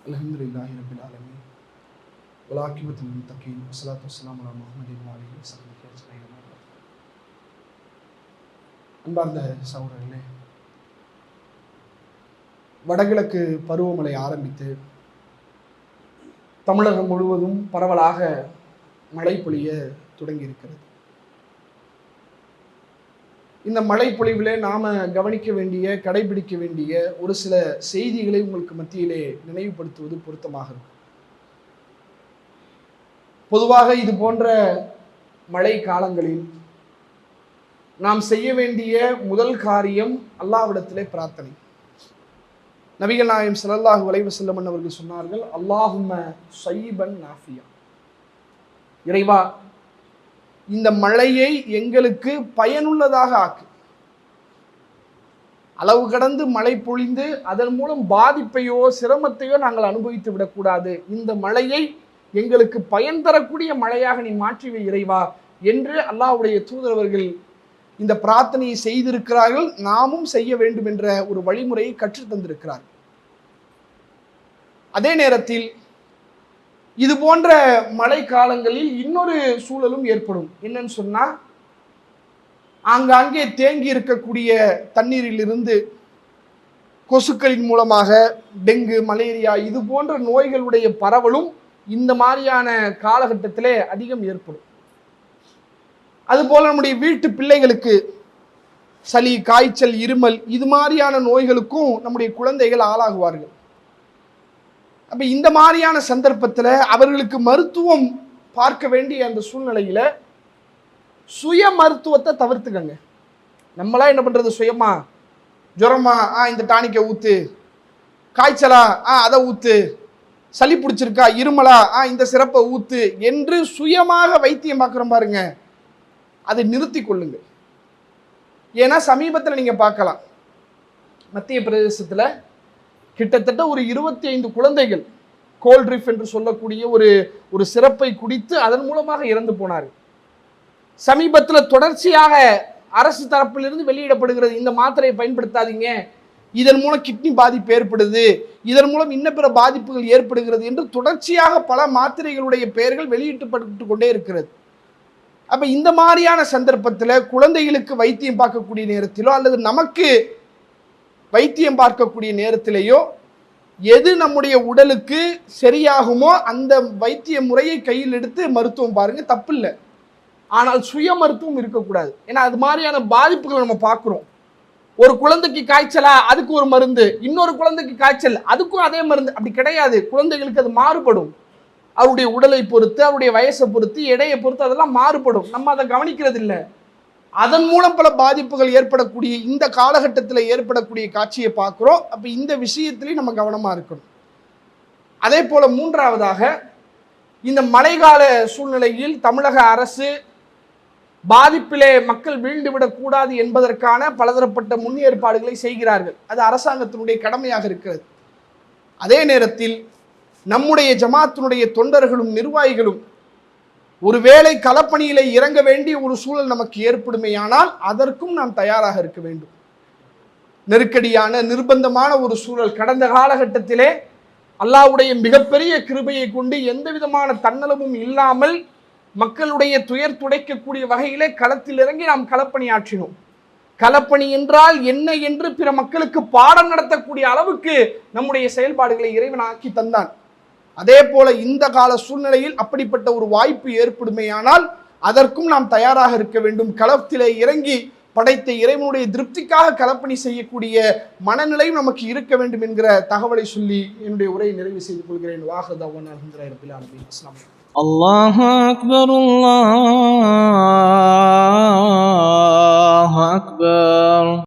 الحمد لله رب العالمين والعاقبة للمتقين والصلاة والسلام على محمد وعلى آله وصحبه أجمعين أما بعد. அன்பார்ந்த சகோதரர்களே வடகிழக்கு பருவமழை ஆரம்பித்து தமிழகம் முழுவதும் பரவலாக மழை பொழிய தொடங்கி இருக்கிறது இந்த மழை நாம் கவனிக்க வேண்டிய கடைபிடிக்க வேண்டிய ஒரு சில செய்திகளை உங்களுக்கு மத்தியிலே நினைவுபடுத்துவது பொருத்தமாக இருக்கும். பொதுவாக இது போன்ற மழை காலங்களில் நாம் செய்ய வேண்டிய முதல் காரியம் அல்லாஹ்விடத்திலே பிரார்த்தனை. நபிகள் நாயம் ஸல்லல்லாஹு அலைஹி செல்லமன் அவர்கள் சொன்னார்கள் அல்லாஹும சைபன் நாஃபியா. இறைவா இந்த மழையை எங்களுக்கு பயனுள்ளதாக ஆக்கு. அளவு கடந்து மழை பொழிந்து அதன் மூலம் பாதிப்பையோ சிரமத்தையோ நாங்கள் அனுபவித்து விடக்கூடாது. இந்த மழையை எங்களுக்கு பயன் தரக்கூடிய மழையாக நீ மாற்றிவை இறைவா என்று அல்லாவுடைய தூதரவர்கள் இந்த பிரார்த்தனையை செய்திருக்கிறார்கள். நாமும் செய்ய வேண்டும் என்ற ஒரு வழிமுறையை கற்றுத் தந்திருக்கிறார் அதே நேரத்தில் இது போன்ற மழை காலங்களில் இன்னொரு சூழலும் ஏற்படும். என்னன்னு சொன்னால் ஆங்காங்கே தேங்கி இருக்கக்கூடிய தண்ணீரிலிருந்து கொசுக்களின் மூலமாக டெங்கு மலேரியா இது போன்ற நோய்களுடைய பரவலும் இந்த மாதிரியான காலகட்டத்திலே அதிகம் ஏற்படும். அதுபோல் நம்முடைய வீட்டு பிள்ளைகளுக்கு சளி காய்ச்சல் இருமல் இது மாதிரியான நோய்களுக்கும் நம்முடைய குழந்தைகள் ஆளாகுவார்கள். அப்போ இந்த மாதிரியான சந்தர்ப்பத்தில் அவர்களுக்கு மருத்துவம் பார்க்க வேண்டிய அந்த சூழ்நிலையில் சுய மருத்துவத்தை தவிர்த்துக்கங்க. நம்மளா என்ன பண்ணுறது சுயமா ஜுரமா ஆ இந்த டானிக்கை ஊற்று காய்ச்சலா? ஆ அதை ஊற்று சளி பிடிச்சிருக்கா? இருமலா? ஆ இந்த சிறப்பை ஊற்று என்று சுயமாக வைத்தியம் பார்க்குறோம் பாருங்க. அதை நிறுத்தி கொள்ளுங்க. ஏன்னா சமீபத்தில் நீங்கள் பார்க்கலாம். மத்திய பிரதேசத்தில் கிட்டத்தட்ட ஒரு இருபத்தி ஐந்து குழந்தைகள் கோல்ட்ரிஃப் என்று சொல்லக்கூடிய ஒரு ஒரு சிறப்பை குடித்து அதன் மூலமாக இறந்து போனார் சமீபத்தில் தொடர்ச்சியாக அரசு தரப்பிலிருந்து வெளியிடப்படுகிறது இந்த மாத்திரையை பயன்படுத்தாதீங்க இதன் மூலம் கிட்னி பாதிப்பு ஏற்படுது இதன் மூலம் இன்ன பிற பாதிப்புகள் ஏற்படுகிறது என்று தொடர்ச்சியாக பல மாத்திரைகளுடைய பெயர்கள் வெளியிட்டுப்பட்டு கொண்டே இருக்கிறது. அப்போ இந்த மாதிரியான சந்தர்ப்பத்தில் குழந்தைகளுக்கு வைத்தியம் பார்க்கக்கூடிய நேரத்திலோ அல்லது நமக்கு வைத்தியம் பார்க்கக்கூடிய நேரத்திலேயோ எது நம்முடைய உடலுக்கு சரியாகுமோ அந்த வைத்திய முறையை கையில் எடுத்து மருத்துவம் பாருங்கள் தப்பு இல்லை ஆனால் சுய மருத்துவம் இருக்கக்கூடாது. ஏன்னா அது மாதிரியான பாதிப்புகளை நம்ம பார்க்குறோம். ஒரு குழந்தைக்கு காய்ச்சலா அதுக்கு ஒரு மருந்து. இன்னொரு குழந்தைக்கு காய்ச்சல் அதுக்கும் அதே மருந்து. அப்படி கிடையாது. குழந்தைகளுக்கு அது மாறுபடும். அவருடைய உடலை பொறுத்து அவருடைய வயசை பொறுத்து எடையை பொறுத்து அதெல்லாம் மாறுபடும். நம்ம அதை கவனிக்கிறது இல்லை அதன் மூலம் பல பாதிப்புகள் ஏற்படக்கூடிய இந்த காலகட்டத்தில் ஏற்படக்கூடிய காட்சியை பார்க்குறோம். அப்போ இந்த விஷயத்திலையும் நம்ம கவனமாக இருக்கணும். அதே போல் மூன்றாவதாக இந்த மழைக்கால சூழ்நிலையில் தமிழக அரசு பாதிப்பிலே மக்கள் வீழ்ந்து விடக்கூடாது என்பதற்கான பலதரப்பட்ட முன்னேற்பாடுகளை செய்கிறார்கள். அது அரசாங்கத்தினுடைய கடமையாக இருக்கிறது. அதே நேரத்தில் நம்முடைய ஜமாத்தினுடைய தொண்டர்களும் நிர்வாகிகளும் ஒருவேளை களப்பணியில் இறங்க வேண்டிய ஒரு சூழல் நமக்கு ஏற்படுமையானால் அதற்கும் நாம் தயாராக இருக்க வேண்டும். நெருக்கடியான நிர்பந்தமான ஒரு சூழல் கடந்த காலகட்டத்திலே அல்லாஹ்வுடைய மிகப்பெரிய கிருபையை கொண்டு எந்த விதமான தன்னலமும் இல்லாமல் மக்களுடைய துயர் துடைக்கக்கூடிய வகையிலே களத்தில் இறங்கி நாம் களப்பணியாற்றினோம் களப்பணி என்றால் என்ன என்று பிற மக்களுக்கு பாடம் நடத்தக்கூடிய அளவுக்கு நம்முடைய செயல்பாடுகளை இறைவன் ஆக்கி தந்தான். அதே போல இந்த கால சூழ்நிலையில் அப்படிப்பட்ட ஒரு வாய்ப்பு ஏற்படுமேயானால் அதற்கும் நாம் தயாராக இருக்க வேண்டும் களத்திலே இறங்கி படைத்த இறைவனுடைய திருப்திக்காக களப்பணி செய்யக்கூடிய மனநிலையும் நமக்கு இருக்க வேண்டும் என்கிற தகவலை சொல்லி என்னுடைய உரையை நிறைவு செய்து கொள்கிறேன் வாகதவன் அலமதுல்லாஹி அஸ்லாம் الله أكبر الله أكبر